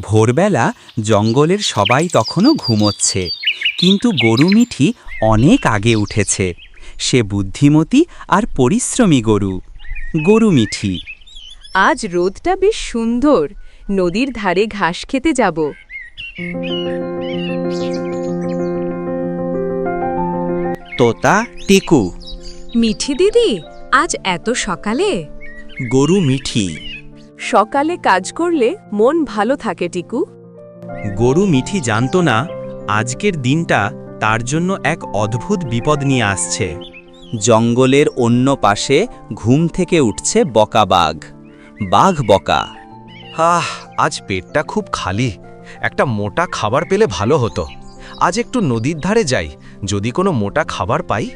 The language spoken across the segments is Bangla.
ভোরবেলা জঙ্গলের সবাই তখনও ঘুমোচ্ছে কিন্তু গরু মিঠি অনেক আগে উঠেছে। সে বুদ্ধিমতী আর পরিশ্রমী গরু গরু মিঠি। আজ রোদটা বেশ সুন্দর নদীর ধারে ঘাস খেতে যাব। তোতা টিকু। মিঠি দিদি আজ এত সকালে? গরু মিঠি। সকালে কাজ করলে মন ভালো থাকে টিকু। গরু মিঠি জানত না আজকের দিনটা তার জন্য এক অদ্ভুত বিপদ নিয়ে আসছে। জঙ্গলের অন্য পাশে ঘুম থেকে উঠছে বকা বাঘ। বাঘ বকা। আহ আজ পেটটা খুব খালি। একটা মোটা খাবার পেলে ভালো হতো। আজ একটু নদীর ধারে যাই যদি কোনো মোটা খাবার পাই।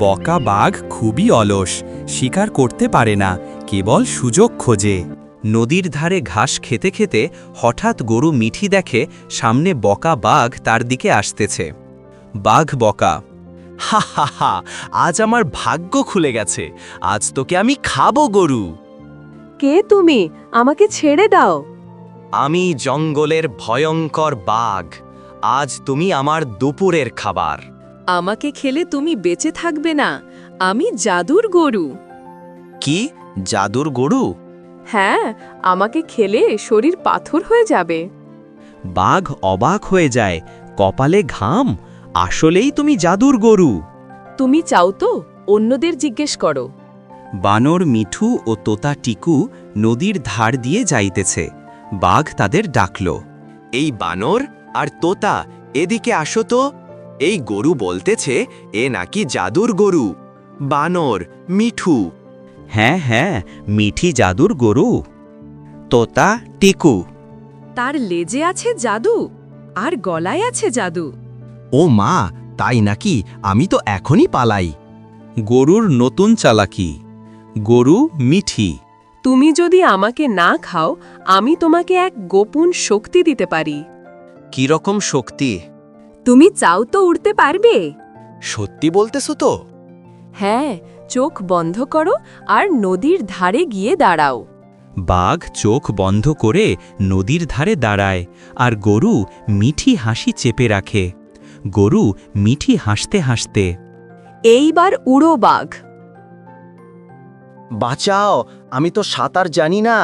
বকা বাঘ খুবই অলস শিকার করতে পারে না কেবল সুযোগ খোঁজে। নদীর ধারে ঘাস খেতে খেতে হঠাৎ গরু মিঠি দেখে সামনে বকা বাঘ তার দিকে আসতেছে। বাঘ বকা হা হা হা আজ আমার ভাগ্য খুলে গেছে আজ তোকে আমি খাব গরু। কে তুমি? আমাকে ছেড়ে দাও। আমি জঙ্গলের ভয়ঙ্কর বাঘ আজ তুমি আমার দুপুরের খাবার। আমাকে খেলে তুমি বেঁচে থাকবে না আমি জাদুর গরু। কি? জাদুর গরু? হ্যাঁ আমাকে খেলে শরীর পাথর হয়ে যাবে। বাঘ অবাক হয়ে যায় কপালে ঘাম আসলেই তুমি জাদুর গরু। তুমি চাও তো অন্যদের জিজ্ঞেস করো। বানর মিঠু ও তোতা টিকু নদীর ধার দিয়ে যাইতেছে বাঘ তাদের ডাকল। এই বানর আর তোতা এদিকে আসো তো। এই গরু বলতেছে এ নাকি জাদুর গরু। বানর মিঠু হ্যাঁ হ্যাঁ মিঠি জাদুর গরু। তোতা টিকু। তার লেজে আছে জাদু আর গলায় আছে জাদু। ও মা তাই নাকি? আমি তো এখনই পালাই। গরুর নতুন চালাকি। গরু মিঠি। তুমি যদি আমাকে না খাও আমি তোমাকে এক গোপন শক্তি দিতে পারি। কি রকম শক্তি? তুমি চাও তো উড়তে পারবে। সত্যি বলতেছো তো? হ্যাঁ চোখ বন্ধ করো আর নদীর ধারে গিয়ে দাঁড়াও। বাঘ চোখ বন্ধ করে নদীর ধারে দাঁড়ায় আর গরু মিঠি হাসি চেপে রাখে। গরু মিঠি হাসতে হাসতে এইবার উড়ো বাঘ। বাঁচাও আমি তো সাঁতার জানি না।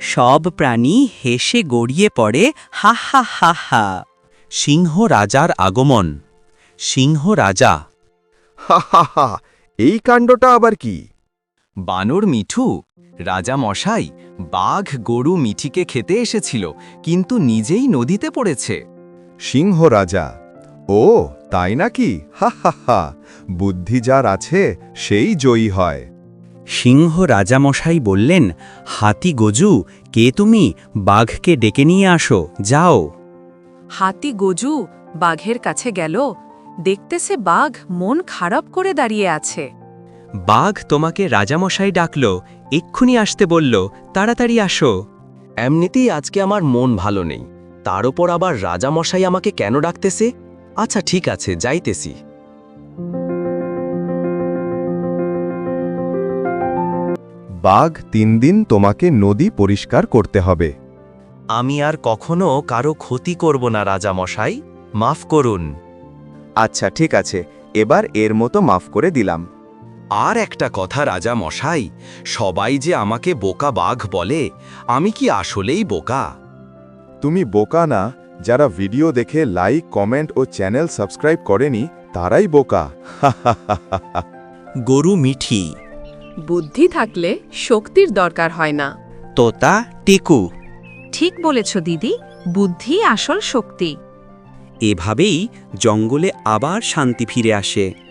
সব প্রাণী হেসে গড়িয়ে পড়ে হা হা হা হা। সিংহ রাজার আগমন সিংহ রাজা। হা হা হা এই কাণ্ডটা আবার কি? বানর মিঠু রাজা মশাই বাঘ গরু মিঠিকে খেতে এসেছিল কিন্তু নিজেই নদীতে পড়েছে। সিংহ রাজা। ও তাই নাকি? হা হা হা। বুদ্ধি যার আছে সেই জয়ী হয়। সিংহ রাজামশাই বললেন হাতি গজু কে তুমি? বাঘকে ডেকে নিয়ে আসো যাও। হাতি গজু বাঘের কাছে গেল দেখতেছে বাঘ মন খারাপ করে দাঁড়িয়ে আছে। বাঘ তোমাকে রাজামশাই ডাকল এক্ষুনি আসতে বলল তাড়াতাড়ি আসো। এমনিতেই আজকে আমার মন ভালো নেই তার ওপর আবার রাজামশাই আমাকে কেন ডাকতেছে? আচ্ছা ঠিক আছে যাইতেছি। বাঘ তিন দিন তোমাকে নদী পরিষ্কার করতে হবে। আমি আর কখনো কারও ক্ষতি করব না রাজামশাই। মাফ করুন। আচ্ছা ঠিক আছে। এবার এর মতো মাফ করে দিলাম। আর একটা কথা রাজা মশাই। সবাই যে আমাকে বোকা বাঘ বলে আমি কি আসলেই বোকা? তুমি বোকা না। যারা ভিডিও দেখে লাইক কমেন্ট ও চ্যানেল সাবস্ক্রাইব করেনি তারাই বোকা। গরু মিঠি। বুদ্ধি থাকলে শক্তির দরকার হয় না। তোতা টিকু। ঠিক বলেছ দিদি বুদ্ধি আসল শক্তি। এভাবেই জঙ্গলে আবার শান্তি ফিরে আসে।